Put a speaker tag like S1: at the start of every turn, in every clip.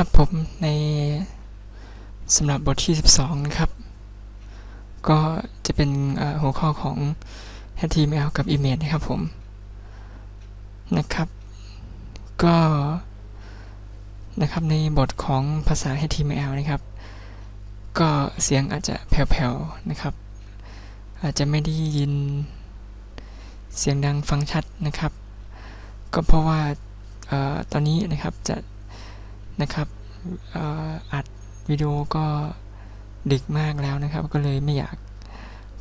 S1: ครับผมในสำหรับบทที่ 12 นะครับ ก็จะเป็นหัวข้อของ HTML กับ Image นะครับผม นะครับ ก็นะครับในบทของภาษา HTML นะครับ ก็เสียงอาจจะแผ่วๆนะครับ อาจจะไม่ได้ยินเสียงดังฟังชัดนะครับ ก็เพราะว่าออตอนนี้นะครับจะ นะครับอ,อัดวิดีโอก็ดึกมากแล้วนะครับ ก็เลยไม่อยาก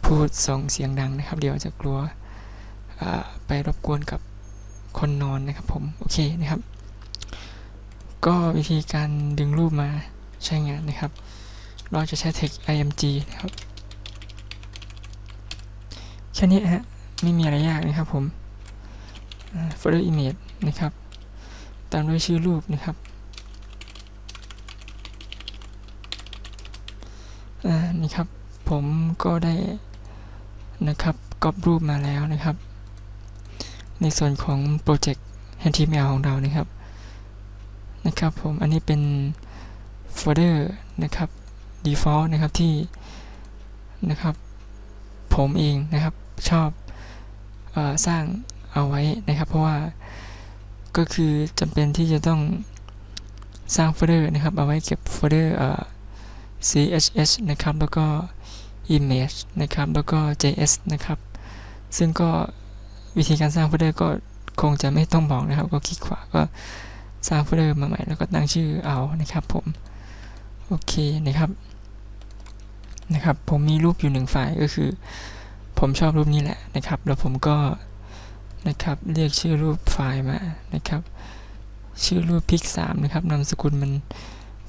S1: พูดส่งเสียงดังนะครับ เดี๋ยวจะกลัวไปรบกวนกับคนนอนนะครับผม โอเคนะครับ ก็วิธีการดึงรูปมาใช้งานนะครับ เราจะใช้ text img นะครับ แค่นี้ฮะ ไม่มีอะไรยากนะครับผม folder image นะครับ ตามด้วยชื่อรูปนะครับอ่า นี่ครับผมก็ได้นะครับก๊อปรูปมาแล้วนะครับ ในส่วนของโปรเจกต์ HTML ของเรานะครับนะครับผมอันนี้เป็นโฟลเดอร์นะครับ default นะครับที่นะครับผมเองนะครับชอบอสร้างเอาไว้นะครับ เพราะว่าก็คือจำเป็นที่จะต้องสร้างโฟลเดอร์นะครับเอาไว้เก็บโฟลเดอร์ CSS นะครับ แล้วก็ image นะครับ แล้วก็ JS นะครับ ซึ่งก็วิธีการสร้างโฟลเดอร์ก็คงจะไม่ต้องบอกนะครับ ก็คลิกขวาก็สร้างโฟลเดอร์มาใหม่แล้วก็ตั้งชื่อเอานะครับผม โอเคนะครับ นะครับ ผมมีรูปอยู่หนึ่งไฟล์ก็คือ ผมชอบรูปนี้แหละนะครับ แล้วผมก็นะครับ เรียกชื่อรูปไฟล์มานะครับ ชื่อรูปพิก3นะครับ นามสกุลมัน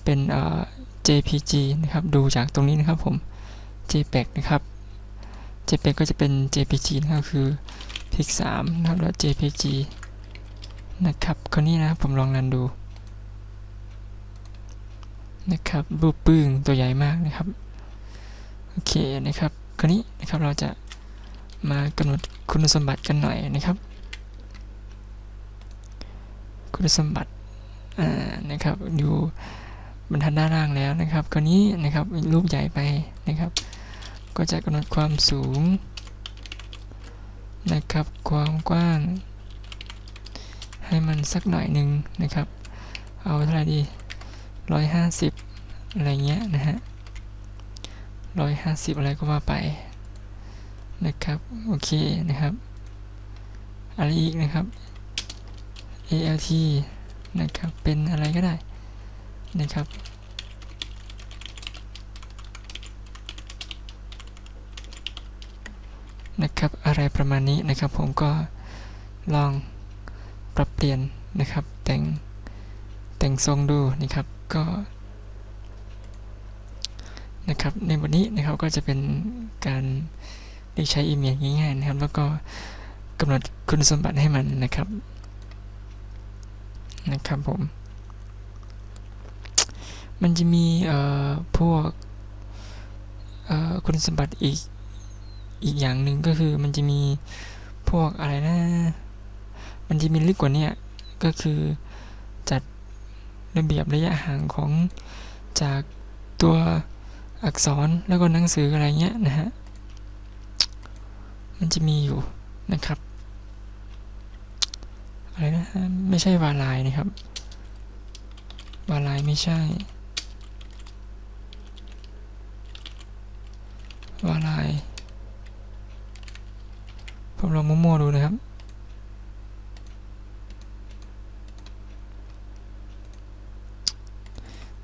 S1: เป็นเอ่อ JPG นะครับ ดูจากตรงนี้นะครับผม JPEG นะครับ JPEG ก็จะเป็น JPG นะครับคือพิก3นะครับแล้ว JPG นะครับคราวนี้นะครับผมลองรันดู นะครับรูปปึ้งตัวใหญ่มากนะครับ โอเคนะครับคราวนี้นะครับเราจะมากำหนดคุณสมบัติกันหน่อยนะครับ คุณสมบัติ อ่า นะครับ อยู่ บรรทัดด้านล่างแล้วนะครับคราวนี้นะครับรูปใหญ่ไปนะครับ ก็จะกำหนดความสูงนะครับ ความกว้าง ให้มันสักหน่อยหนึ่งนะครับ เอาเท่าไหร่ดีร้อยห้าสิบอะไรเงี้ยนะฮะร้อยห้าสิบอะไรก็ว่าไปนะครับ โอเคนะครับ อะไรอีกนะครับ ALT นะครับ เป็นอะไรก็ได้ นะครับนะครับอะไรประมาณนี้นะครับ ผมก็ลองปรับเปลี่ยนนะครับ แต่งแต่งทรงดูนะครับก็นะครับในบทนี้นะครับก็จะเป็นการเรียกใช้อีเมลง่ายๆนะครับ แล้วก็กำหนดคุณสมบัติให้มันนะครับนะครับผม มันจะมีเอ่อพวกเอ่อคุณสมบัติอีกอีกอย่างหนึ่งก็คือมันจะมีพวกอะไรนะ มันจะมีลึกกว่านี้ก็คือจัดระเบียบระยะห่างของจากตัวอักษรแล้วก็หนังสืออะไรเงี้ยนะฮะ มันจะมีอยู่นะครับ อะไรนะ ไม่ใช่วาลายนะครับ วาลายไม่ใช่ วาลายผมลองมั่วๆดูนะครับ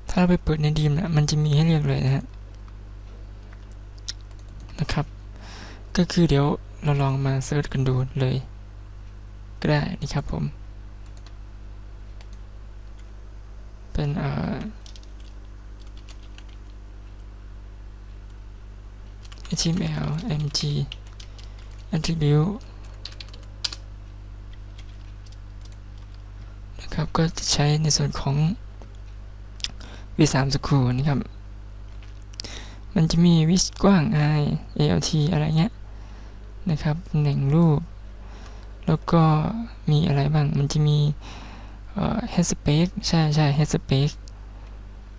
S1: ถ้าเราไปเปิดในดีมเนี่ยมันจะมีให้เรียกเลยนะฮะนะครับ ก็คือเดี๋ยวเราลองมาเซิร์ชกันดูเลย ก็ได้นะครับผม เป็นเอ่อ HTML mg attribute นะครับ ก็จะใช้ในส่วนของ v3 สักครู่นะครับ มันจะมีวิสกว้าง i alt อะไรเงี้ยนะครับตำแหน่งรูป แล้วก็มีอะไรบ้าง มันจะมีเอ่อ head space ใช่ใช่ head space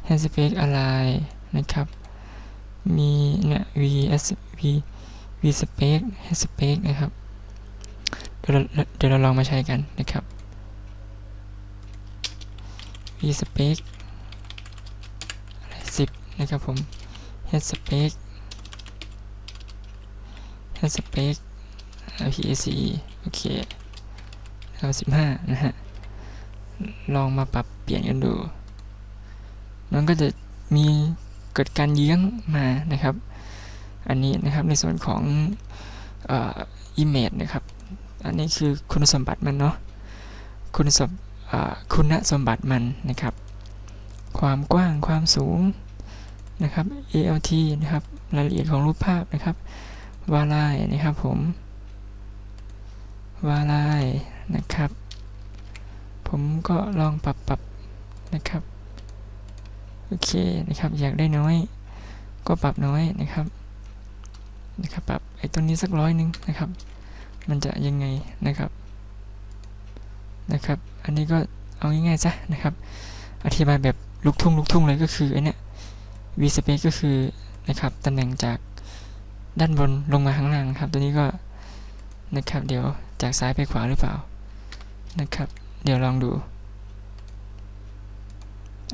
S1: hand space align นะครับ มีเนี่ย v s v v space h space นะครับ เดี๋ยวเราเดี๋ยวเราลองมาใช้กันนะครับ v space อะไรสิบนะครับผม h space h space pace โอเคเอาสิบห้านะฮะ ลองมาปรับเปลี่ยนกันดู มันก็จะมี เกิดการเยื้องมานะครับ อันนี้นะครับในส่วนของอ่อ image นะครับ อันนี้คือคุณสมบัติมันเนาะคุณสมคุณสมบัติมันนะครับ ความกว้างความสูงนะครับ ALT นะครับรายละเอียดของรูปภาพนะครับวาลายนะครับผมวาลายนะครับ ผมก็ลองปรับปรับนะครับ โอเคนะครับ อยากได้น้อย ก็ปรับน้อยนะครับนะครับปรับไอ้ตัวนี้สักร้อยหนึ่งนะครับ มันจะยังไงนะครับนะครับ อันนี้ก็เอาง่ายๆซะนะครับ อธิบายแบบลูกทุ่งลูกทุ่งเลยก็คือไอ้เนี่ย v space ก็คือนะครับตำแหน่งจากด้านบนลงมาข้างล่างครับ ตัวนี้ก็นะครับ เดี๋ยวจากซ้ายไปขวาหรือเปล่านะครับ เดี๋ยวลองดู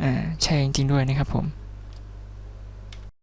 S1: อ่าใช่จริงๆด้วยนะครับผม